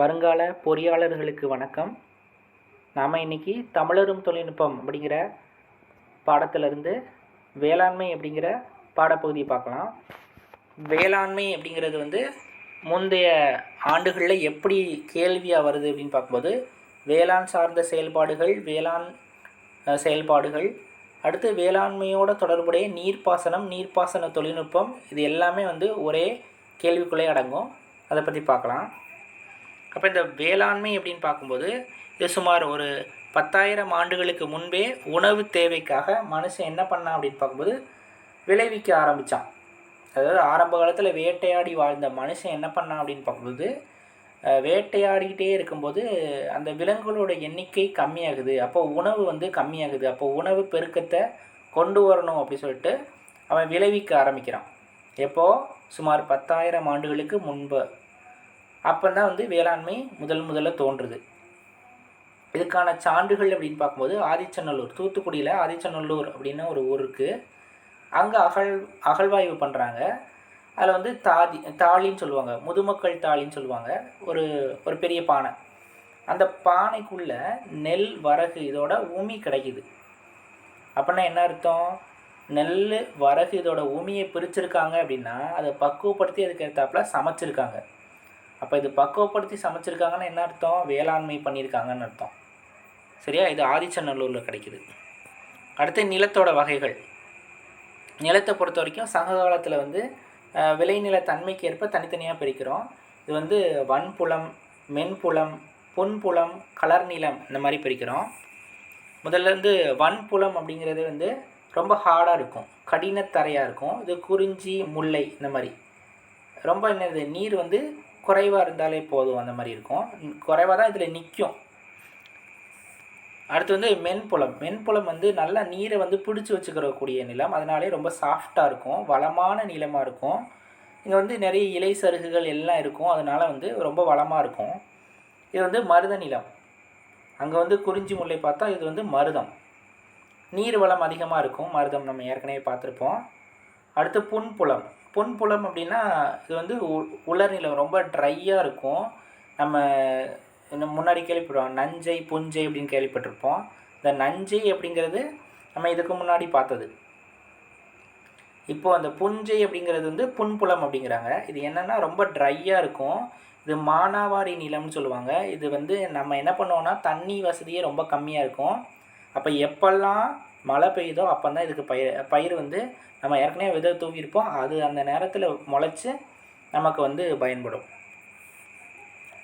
வருங்கால பொறியாளர்களுக்கு வணக்கம். நாம் இன்னைக்கு தமிழரும் தொழில்நுட்பம் அப்படிங்கிற பாடத்திலிருந்து வேளாண்மை அப்படிங்கிற பாடப்பகுதியை பார்க்கலாம். வேளாண்மை அப்படிங்கிறது வந்து முந்தைய ஆண்டுகளில் எப்படி கேள்வியாக வருது அப்படின்னு பார்க்கும்போது வேளாண் சார்ந்த செயல்பாடுகள் வேளாண் செயல்பாடுகள் அடுத்து வேளாண்மையோட தொடர்புடைய நீர்ப்பாசனம் நீர்ப்பாசன தொழில்நுட்பம் இது எல்லாமே வந்து ஒரே கேள்விக்குள்ளே அடங்கும். அதை பற்றி பார்க்கலாம். அப்போ இந்த வேளாண்மை அப்படின்னு பார்க்கும்போது இது சுமார் ஒரு பத்தாயிரம் ஆண்டுகளுக்கு முன்பே உணவு தேவைக்காக மனுஷன் என்ன பண்ணான் அப்படின்னு பார்க்கும்போது விளைவிக்க ஆரம்பித்தான் அதாவது ஆரம்ப காலத்தில் வேட்டையாடி வாழ்ந்த மனுஷன் என்ன பண்ணான் அப்படின்னு பார்க்கும்போது வேட்டையாடிக்கிட்டே இருக்கும்போது அந்த விலங்குகளோட எண்ணிக்கை கம்மியாகுது. அப்போ உணவு வந்து கம்மியாகுது. அப்போ உணவு பெருக்கத்தை கொண்டு வரணும் அப்படி சொல்லிட்டு அவன் விளைவிக்க ஆரம்பிக்கிறான். எப்போது சுமார் பத்தாயிரம் ஆண்டுகளுக்கு முன்பு. அப்போ தான் வந்து வேளாண்மை முதல் முதல்ல தோன்றுது. இதுக்கான சான்றுகள் அப்படின்னு பார்க்கும்போது ஆதிச்சநல்லூர் தூத்துக்குடியில் ஆதிச்சநல்லூர் அப்படின்னு ஒரு ஊர் இருக்குது அங்கே அகழ் அகழ்வாய்வு பண்ணுறாங்க அதில் வந்து தாதி தாளின்னு சொல்லுவாங்க முதுமக்கள் தாளின்னு சொல்லுவாங்க. ஒரு ஒரு பெரிய பானை. அந்த பானைக்குள்ள நெல் வரகு இதோட உமி கிடைக்குது. அப்படின்னா என்ன அர்த்தம்? நெல் வரகு இதோட உமியை பிரிச்சிருக்காங்க அப்படின்னா அதை பக்குவப்படுத்தி அதுக்கு ஏற்றாப்புல சமைச்சிருக்காங்க. அப்போ இது பக்குவப்படுத்தி சமைச்சிருக்காங்கன்னு என்ன அர்த்தம்? வேளாண்மை பண்ணியிருக்காங்கன்னு அர்த்தம். சரியா? இது ஆதிச்சநல்லூரில் கிடைக்குது. அடுத்து நிலத்தோட வகைகள். நிலத்தை பொறுத்த வரைக்கும் சங்க காலத்தில் வந்து விளைநில தன்மைக்கு ஏற்ப தனித்தனியாக பிரிக்கிறோம். இது வந்து வன்புலம் மென்புலம் புன்புலம் கலர் நிலம் இந்த மாதிரி பிரிக்கிறோம். முதல்ல வந்து வன்புலம் அப்படிங்கிறது வந்து ரொம்ப ஹார்டாக இருக்கும். கடினத்தரையாக இருக்கும். இது குறிஞ்சி முல்லை இந்த மாதிரி. ரொம்ப என்னது? நீர் வந்து குறைவாக இருந்தாலே போதும் அந்த மாதிரி இருக்கும். குறைவாக தான் இதில் நிற்கும் அடுத்து வந்து மென்புலம். மென்புலம் வந்து நல்லா நீரை வந்து பிடிச்சி வச்சுக்கிறக்கூடிய நிலம். அதனாலே ரொம்ப சாஃப்டாக இருக்கும். வளமான நிலமாக இருக்கும். இங்கே வந்து நிறைய இலை சருகுகள் எல்லாம் இருக்கும். அதனால் வந்து ரொம்ப வளமாக இருக்கும். இது வந்து மருத நிலம். அங்கே வந்து குறிஞ்சி முல்லை பார்த்தா இது வந்து மருதம். நீர் வளம் அதிகமாக இருக்கும். மருதம் நம்ம ஏற்கனவே பார்த்துருப்போம். அடுத்து புன்புலம். பொன்புலம் அப்படின்னா இது வந்து உ- உலர் நிலம் ரொம்ப ட்ரையாக இருக்கும். நம்ம முன்னாடி கேள்விப்படுவோம் நஞ்சை புஞ்சை அப்படின்னு கேள்விப்பட்டிருப்போம். இந்த நஞ்சை அப்படிங்கிறது நம்ம இதுக்கு முன்னாடி பார்த்தது. இப்போது அந்த புஞ்சை அப்படிங்கிறது வந்து புன்புலம் அப்படிங்கிறாங்க. இது என்னென்னா ரொம்ப ட்ரையாக இருக்கும். இது மானாவாரி நிலம்னு சொல்லுவாங்க. இது வந்து நம்ம என்ன பண்ணுவோன்னா தண்ணி வசதியே ரொம்ப கம்மியாக இருக்கும். அப்போ எப்பெல்லாம் மழை பெய்யுதோ அப்போ தான் இதுக்கு பயிர் பயிர் வந்து நம்ம ஏற்கனவே விதை தூவியிருப்போம். அது அந்த நேரத்தில் முளைச்சி நமக்கு வந்து பயன்படும்.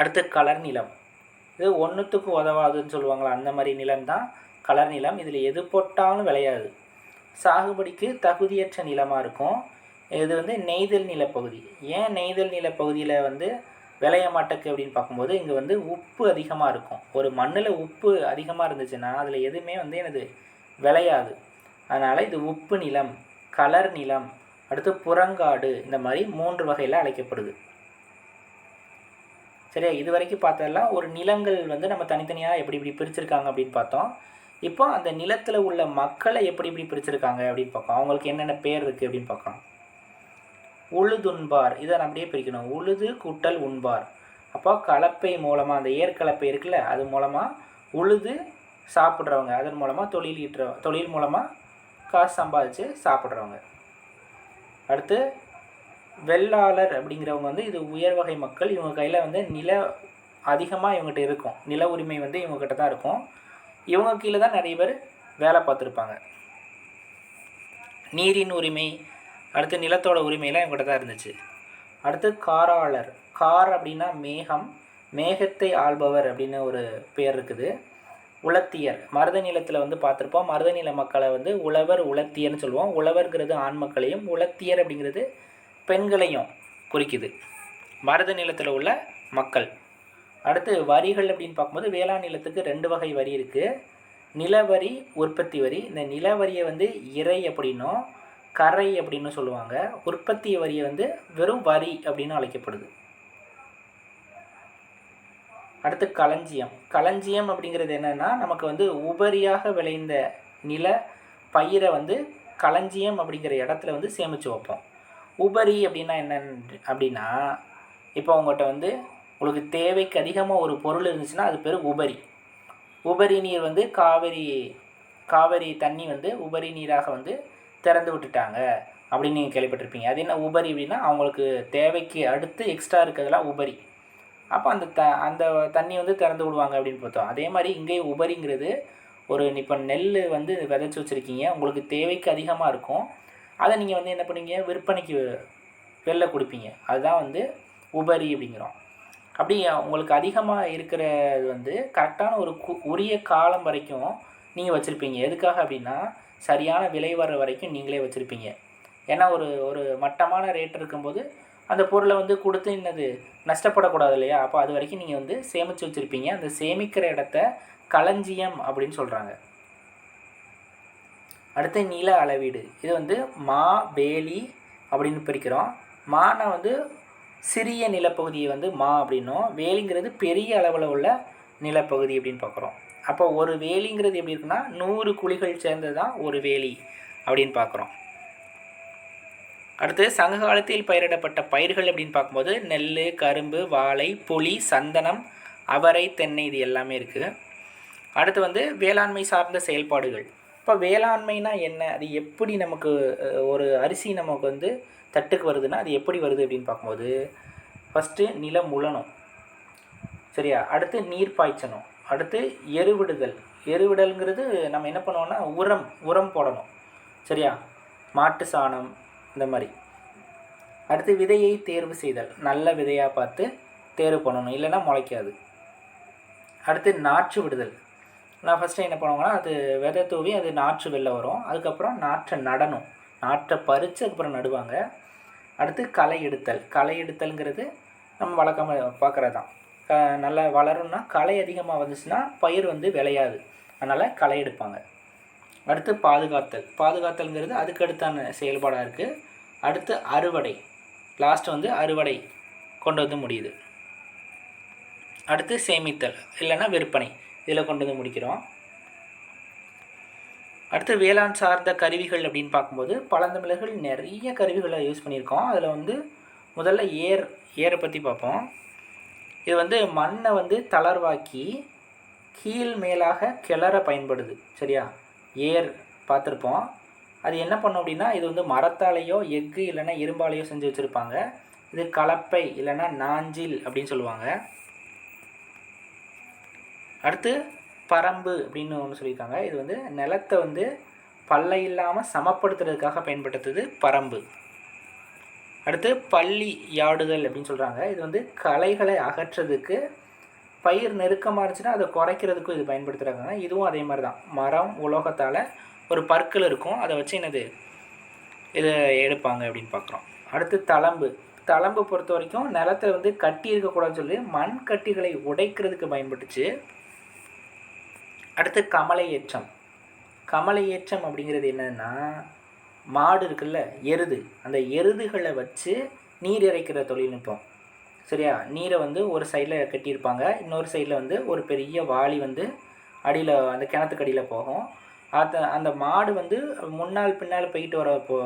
அடுத்து கலர் நிலம். இது ஒன்றுத்துக்கு உதவாதுன்னு சொல்லுவாங்களா அந்த மாதிரி நிலம் தான் கலர் நிலம். இதில் எது போட்டாலும் விளையாது. சாகுபடிக்கு தகுதியற்ற நிலமாக இருக்கும். இது வந்து நெய்தல் நிலப்பகுதி ஏன் நெய்தல் நிலப்பகுதியில் வந்து விளைய மாட்டேக்கு அப்படின்னு பார்க்கும்போது இங்கே வந்து உப்பு அதிகமாக இருக்கும். ஒரு மண்ணில் உப்பு அதிகமாக இருந்துச்சுன்னா அதில் எதுவுமே வந்து எனது விளையாது. அதனால் இது உப்பு நிலம் கலர் நிலம் அடுத்து புறங்காடு இந்த மாதிரி மூன்று வகையில் அழைக்கப்படுது. சரியா? இது வரைக்கும் பார்த்ததெல்லாம் ஒரு நிலங்கள் வந்து நம்ம தனித்தனியாக எப்படி இப்படி பிரிச்சிருக்காங்க அப்படின்னு பார்த்தோம். இப்போ அந்த நிலத்தில் உள்ள மக்களை எப்படி இப்படி பிரிச்சிருக்காங்க அப்படின்னு பார்ப்போம் அவங்களுக்கு என்னென்ன பேர் இருக்குது அப்படின்னு பார்க்கலாம். உழுதுண்பார் இதை நம்ம அப்படியே பிரிக்கணும். உழுது கூட்டல் உண்பார். அப்போ கலப்பை மூலமாக அந்த ஏற்கலப்பை இருக்குல்ல அது மூலமாக உழுது சாப்பிட்றவங்க. அதன் மூலமாக தொழில் ஈட்டுற தொழில் மூலமாக காசு சம்பாதிச்சு சாப்பிட்றவங்க. அடுத்து வெள்ளாளர் அப்படிங்கிறவங்க வந்து இது உயர் வகை மக்கள். இவங்க கையில் வந்து நில அதிகமாக இவங்ககிட்ட இருக்கும். நில உரிமை வந்து இவங்ககிட்ட தான் இருக்கும். இவங்க கீழே தான் நிறைய பேர் வேலை பார்த்துருப்பாங்க. நீரின் உரிமை அடுத்து நிலத்தோட உரிமையெல்லாம் இவங்ககிட்ட தான் இருந்துச்சு. அடுத்து காராளர். கார் அப்படின்னா மேகம் மேகத்தை ஆள்பவர் அப்படின்னு ஒரு பேர் இருக்குது. உலத்தியர் மருத நிலத்தில் வந்து பார்த்துருப்போம். மருத நில மக்களை வந்து உழவர் உலத்தியர்னு சொல்லுவோம். உழவர்ங்கிறது ஆண் மக்களையும் உலத்தியர் அப்படிங்கிறது பெண்களையும் குறிக்குது. மருத நிலத்தில் உள்ள மக்கள். அடுத்து வரிகள் அப்படின்னு பார்க்கும்போது வேளாண் நிலத்துக்கு ரெண்டு வகை வரி இருக்குது நிலவரி உற்பத்தி வரி. இந்த நிலவரியை வந்து இறை அப்படின்னும் கரை அப்படின்னு சொல்லுவாங்க. உற்பத்தி வரியை வந்து வெறும் வரி அப்படின்னு அழைக்கப்படுது. அடுத்து களஞ்சியம். களஞ்சியம் அப்படிங்கிறது என்னென்னா நமக்கு வந்து உபரியாக விளைந்த நில பயிரை வந்து களஞ்சியம் அப்படிங்கிற இடத்துல வந்து சேமித்து வைப்போம். உபரி அப்படின்னா என்னென்னு அப்படின்னா இப்போ உங்கள்கிட்ட வந்து உங்களுக்கு தேவைக்கு அதிகமாக ஒரு பொருள் இருந்துச்சுன்னா அது பேர் உபரி. உபரி நீர் வந்து காவிரி காவிரி தண்ணி வந்து உபரி நீராக வந்து திறந்து விட்டுட்டாங்க அப்படின்னு நீங்கள் கேள்விப்பட்டிருப்பீங்க. அது என்ன உபரி அப்படின்னா அவங்களுக்கு தேவைக்கு அடுத்து எக்ஸ்ட்ரா இருக்கிறதுலாம் உபரி. அப்போ அந்த த அந்த தண்ணி வந்து திறந்து விடுவாங்க அப்படின்னு பார்த்தோம். அதே மாதிரி இங்கேயும் உபரிங்கிறது ஒரு இப்போ நெல் வந்து விதைச்சி வச்சுருக்கீங்க. உங்களுக்கு தேவைக்கு அதிகமாக இருக்கும். அதை நீங்கள் வந்து என்ன பண்ணுவீங்க? விற்பனைக்கு வெளில கொடுப்பீங்க. அதுதான் வந்து உபரி அப்படிங்கிறோம். அப்படி உங்களுக்கு அதிகமாக இருக்கிறது வந்து கரெக்டான ஒரு கு உரிய காலம் வரைக்கும் நீங்கள் வச்சுருப்பீங்க. எதுக்காக அப்படின்னா சரியான விலை வர வரைக்கும் நீங்களே வச்சுருப்பீங்க. ஏன்னா ஒரு ஒரு மட்டமான ரேட் இருக்கும்போது அந்த பொருளை வந்து கொடுத்து என்னது நஷ்டப்படக்கூடாது இல்லையா அப்போ அது வரைக்கும் நீங்கள் வந்து சேமித்து வச்சுருப்பீங்க. அந்த சேமிக்கிற இடத்த களஞ்சியம் அப்படின்னு சொல்கிறாங்க அடுத்து நில அளவீடு. இது வந்து மா வேலி அப்படின்னு பிரிக்கிறோம். மானா வந்து சிறிய நிலப்பகுதியை வந்து மா அப்படின்னும். வேலிங்கிறது பெரிய அளவில் உள்ள நிலப்பகுதி அப்படின்னு பார்க்குறோம். அப்போ ஒரு வேலிங்கிறது எப்படி இருக்குன்னா நூறு குழிகள் சேர்ந்தது தான் ஒரு வேலி அப்படின்னு பார்க்குறோம். அடுத்து சங்க காலத்தில் பயிரிடப்பட்ட பயிர்கள் அப்படின்னு பார்க்கும்போது நெல் கரும்பு வாழை புளி சந்தனம் அவரை தென்னை இது எல்லாமே இருக்குது. அடுத்து வந்து வேளாண்மை சார்ந்த செயல்பாடுகள். இப்போ வேளாண்மைனா என்ன? அது எப்படி நமக்கு ஒரு அரிசி நமக்கு வந்து தட்டுக்கு வருதுன்னா அது எப்படி வருது அப்படின்னு பார்க்கும்போது ஃபஸ்ட்டு நிலம் உழணும். சரியா? அடுத்து நீர் பாய்ச்சணும். அடுத்து எருவிடுதல். எருவிடல்ங்கிறது நம்ம என்ன பண்ணுவோம்னா உரம் உரம் போடணும். சரியா? மாட்டு சாணம் இந்த மாதிரி. அடுத்து விதையை தேர்வு செய்தல். நல்ல விதையாக பார்த்து தேர்வு பண்ணணும். இல்லைன்னா முளைக்காது. அடுத்து நாற்று விடுதல். நான் ஃபஸ்ட்டு என்ன பண்ணுவாங்கன்னா அது விதை தூவி அது நாற்று வெளில வரும். அதுக்கப்புறம் நாற்றை நடணும். நாற்றை பறித்து அதுக்கப்புறம் நடுவாங்க. அடுத்து களை எடுத்தல். களை எடுத்தல்ங்கிறது நம்ம வழக்கமாக பார்க்குறது தான் நல்லா வளரும்னா களை அதிகமாக வந்துச்சுன்னா பயிர் வந்து விளையாது. அதனால் களை எடுப்பாங்க. அடுத்து பாதுகாத்தல். பாதுகாத்தல்ங்கிறது அதுக்கு அடுத்தான செயல்பாடாக இருக்குது அடுத்து அறுவடை. லாஸ்ட் வந்து அறுவடை கொண்டு வந்து முடியுது. அடுத்து சேமித்தல் இல்லைன்னா விற்பனை. இதில் கொண்டு வந்து முடிக்கிறோம். அடுத்து வேளாண் சார்ந்த கருவிகள் அப்படின்னு பார்க்கும்போது பழந்தமிழர்கள் நிறைய கருவிகளை யூஸ் பண்ணியிருக்கோம். அதில் வந்து முதல்ல ஏர் ஏரை பற்றி பார்ப்போம். இது வந்து மண்ணை வந்து தளர்வாக்கி கீழ் மேலாக கிளற பயன்படுது. சரியா? ஏர் பார்த்துருப்போம். அது என்ன பண்ணும் அப்படின்னா இது வந்து மரத்தாலேயோ எஃகு இல்லைன்னா இரும்பாலேயோ செஞ்சு வச்சுருப்பாங்க. இது கலப்பை இல்லைன்னா நாஞ்சில் அப்படின்னு சொல்லுவாங்க. அடுத்து பரம்பு அப்படின்னு ஒன்று சொல்லியிருக்காங்க. இது வந்து நிலத்தை வந்து பல்லை இல்லாமல் சமப்படுத்துறதுக்காக பயன்படுத்துது பரம்பு. அடுத்து பள்ளி யாடுதல் அப்படின்னு சொல்கிறாங்க இது வந்து களைகளை அகற்றுறதுக்கு பயிர் நெருக்கமாக இருந்துச்சுன்னா அதை குறைக்கிறதுக்கும் இது பயன்படுத்துகிறாங்க இதுவும் அதே மாதிரி தான் மரம் உலோகத்தால் ஒரு பற்கள் இருக்கும். அதை வச்சு என்னது? இதை எடுப்பாங்க அப்படின்னு பார்க்குறோம். அடுத்து தளம்பு. தளம்பு பொறுத்த வரைக்கும் நிலத்தில் வந்து கட்டி இருக்கக்கூடாதுன்னு சொல்லி மண் கட்டிகளை உடைக்கிறதுக்கு பயன்பட்டுச்சு. அடுத்து கமலை ஏற்றம். கமலை ஏற்றம் அப்படிங்கிறது என்னென்னா மாடு இருக்குல்ல எருது. அந்த எருதுகளை வச்சு நீர் இறைக்கிற தொழில்நுட்பம். சரியா? நீரை வந்து ஒரு சைடில் கட்டியிருப்பாங்க. இன்னொரு சைடில் வந்து ஒரு பெரிய வாளி வந்து அடியில் அந்த கிணத்துக்கு அடியில் போகும். அது அந்த மாடு வந்து முன்னால் பின்னால் போயிட்டு வர போ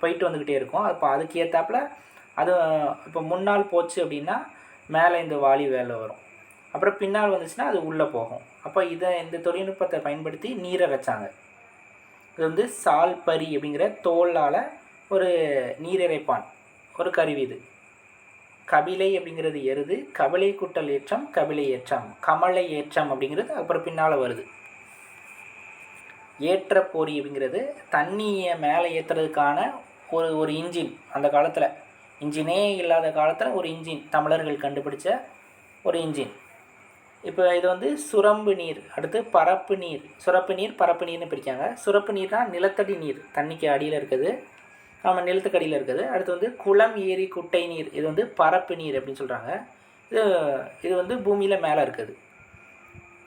போயிட்டு வந்துக்கிட்டே இருக்கும். அப்போ அதுக்கு ஏற்றாப்புல அது இப்போ முன்னால் போச்சு அப்படின்னா மேலே இந்த வாளி வேலை வரும். அப்புறம் பின்னால் வந்துச்சுன்னா அது உள்ளே போகும். அப்போ இதை இந்த தொழில்நுட்பத்தை பயன்படுத்தி நீரை வச்சாங்க. இது வந்து சால்பரி அப்படிங்கிற தோலால் ஒரு நீரிறைப்பான் ஒரு கருவி இது. கபிலை அப்படிங்கிறது எருது கபிலை குட்டல் ஏற்றம் கபிலை ஏற்றம். கமலை ஏற்றம் அப்படிங்கிறது அப்புறம் பின்னால் வருது. ஏற்ற போரி அப்படிங்கிறது தண்ணியை மேலே ஏற்றுறதுக்கான ஒரு ஒரு இன்ஜின் அந்த காலத்தில். இன்ஜினே இல்லாத காலத்தில் ஒரு இன்ஜின் தமிழர்கள் கண்டுபிடிச்ச ஒரு இன்ஜின். இப்போ இது வந்து சுரம்பு நீர் அடுத்து பரப்பு நீர். சுரப்பு நீர் பரப்பு நீர்னு பிரிக்காங்க. சுரப்பு நீர்னால் நிலத்தடி நீர் தண்ணிக்கு அடியில் இருக்குது. நம்ம நிலத்துக்கடியில் இருக்குது. அடுத்து வந்து குளம் ஏரி குட்டை நீர் இது வந்து பரப்பு நீர் அப்படின்னு சொல்கிறாங்க இது இது வந்து பூமியில் மேலே இருக்குது.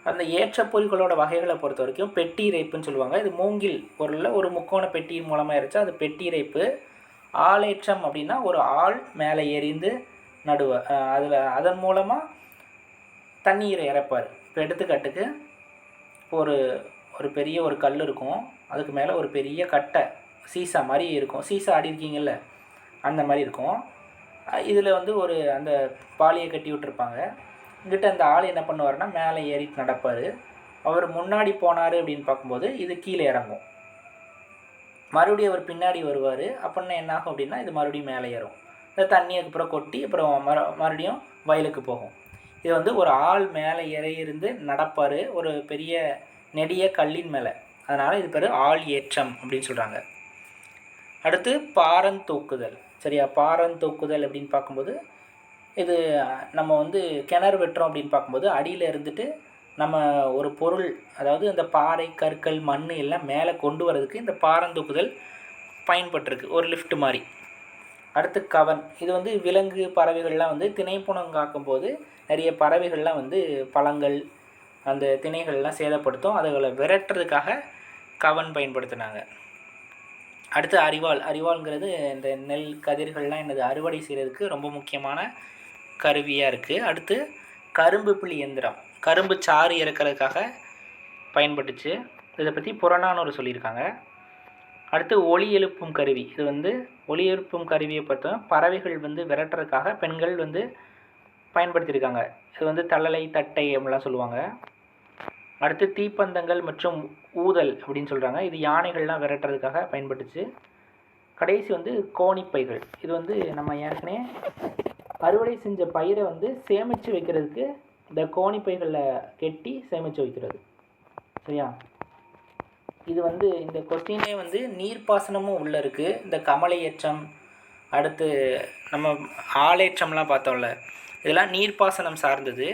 அந்த ஏற்ற பொறிகளோட வகைகளை பொறுத்த வரைக்கும் பெட்டி இறைப்புன்னு சொல்லுவாங்க. இது மூங்கில் பொருளில் ஒரு முக்கோண பெட்டி மூலமாக இருந்துச்சு அது பெட்டி இறைப்பு ஆளேற்றம் அப்படின்னா ஒரு ஆள் மேலே எறிந்து நடுவ அதில் அதன் மூலமாக தண்ணீரை இறைப்பார். இப்போ எடுத்துக்காட்டுக்கு ஒரு ஒரு பெரிய ஒரு கல் இருக்கும். அதுக்கு மேலே ஒரு பெரிய கட்டை. சீசா மாதிரி இருக்கும். சீசா ஆடி இருக்கீங்கல்ல? அந்த மாதிரி இருக்கும். இதில் வந்து ஒரு அந்த பாலியை கட்டி விட்டுருப்பாங்க. இங்கிட்ட அந்த ஆள் என்ன பண்ணுவார்னா மேலே ஏறிட்டு நடப்பார். அவர் முன்னாடி போனார் அப்படின்னு பார்க்கும்போது இது கீழே இறங்கும். மறுபடியும் அவர் பின்னாடி வருவார். அப்படின்னா என்ன ஆகும் அப்படின்னா இது மறுபடியும் மேலே ஏறும். இந்த தண்ணி அதுக்கப்புறம் கொட்டி அப்புறம் மறு மறுபடியும் வயலுக்கு போகும். இது வந்து ஒரு ஆள் மேலே இருந்து நடப்பார். ஒரு பெரிய நெடிய கல்லின் மேலே. அதனால் இது பேர் ஆள் ஏற்றம் அப்படின்னு சொல்கிறாங்க அடுத்து பாரன் தூக்குதல் சரியா? பாரன் தூக்குதல் அப்படின்னு பார்க்கும்போது இது நம்ம வந்து கிணறு வெட்டுறோம் அப்படின்னு பார்க்கும்போது அடியில் இருந்துட்டு நம்ம ஒரு பொருள் அதாவது இந்த பாறை கற்கள் மண் எல்லாம் மேலே கொண்டு வரதுக்கு இந்த பாரந்தூக்குதல் பயன்பட்டிருக்கு. ஒரு லிஃப்ட் மாதிரி. அடுத்து கவன். இது வந்து விலங்கு பறவைகள்லாம் வந்து திணைப்புணம் காக்கும்போது நிறைய பறவைகள்லாம் வந்து பழங்கள் அந்த திணைகள்லாம் சேதப்படுத்தும். அதுகளை விரட்டுறதுக்காக கவன் பயன்படுத்தினாங்க. அடுத்து அரிவாள். அரிவாள்ங்கிறது இந்த நெல் கதிர்கள்லாம் என்னது அறுவடை செய்கிறதுக்கு ரொம்ப முக்கியமான கருவியாக இருக்குது அடுத்து கரும்பு புளி எந்திரம் கரும்பு சாறு இறக்கிறதுக்காக பயன்பட்டுச்சு. இதை பற்றி புறநானூறு சொல்லியிருக்காங்க. அடுத்து ஒளி எழுப்பும் கருவி. இது வந்து ஒளி எழுப்பும் கருவியை பார்த்தோம் பறவைகள் வந்து விரட்டுறதுக்காக பெண்கள் வந்து பயன்படுத்தியிருக்காங்க. இது வந்து தள்ளலை தட்டை அப்படிலாம் சொல்லுவாங்க. அடுத்து தீப்பந்தங்கள் மற்றும் ஊதல் அப்படின்னு சொல்கிறாங்க இது யானைகள்லாம் விரட்டுறதுக்காக பயன்பட்டுச்சு. கடைசி வந்து கோணிப்பைகள். இது வந்து நம்ம ஏற்கனவே அறுவடை செஞ்ச பயிரை வந்து சேமித்து வைக்கிறதுக்கு இந்த கோணிப்பைகளில் கெட்டி சேமித்து வைக்கிறது. சரியா? இது வந்து இந்த கொஸ்டினே வந்து நீர்ப்பாசனமும் உள்ளே இருக்குது இந்த கமலையேற்றம் அடுத்து நம்ம ஆளேற்றம்லாம் பார்த்தோம்ல. இதெல்லாம் நீர்ப்பாசனம் சார்ந்தது.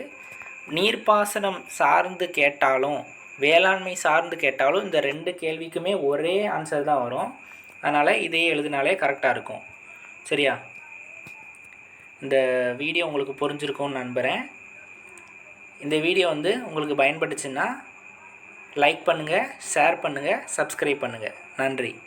நீர்ப்பாசனம் சார்ந்து கேட்டாலும் வேளாண்மை சார்ந்து கேட்டாலும் இந்த ரெண்டு கேள்விக்குமே ஒரே ஆன்சர் தான் வரும். அதனால் இதையே எழுதினாலே கரெக்டாக இருக்கும். சரியா? இந்த வீடியோ உங்களுக்கு புரிஞ்சிருக்கும்னு நம்புகிறேன் இந்த வீடியோ வந்து உங்களுக்கு பயன்பட்டுச்சுன்னா லைக் பண்ணுங்கள் ஷேர் பண்ணுங்கள் சப்ஸ்கிரைப் பண்ணுங்கள் நன்றி.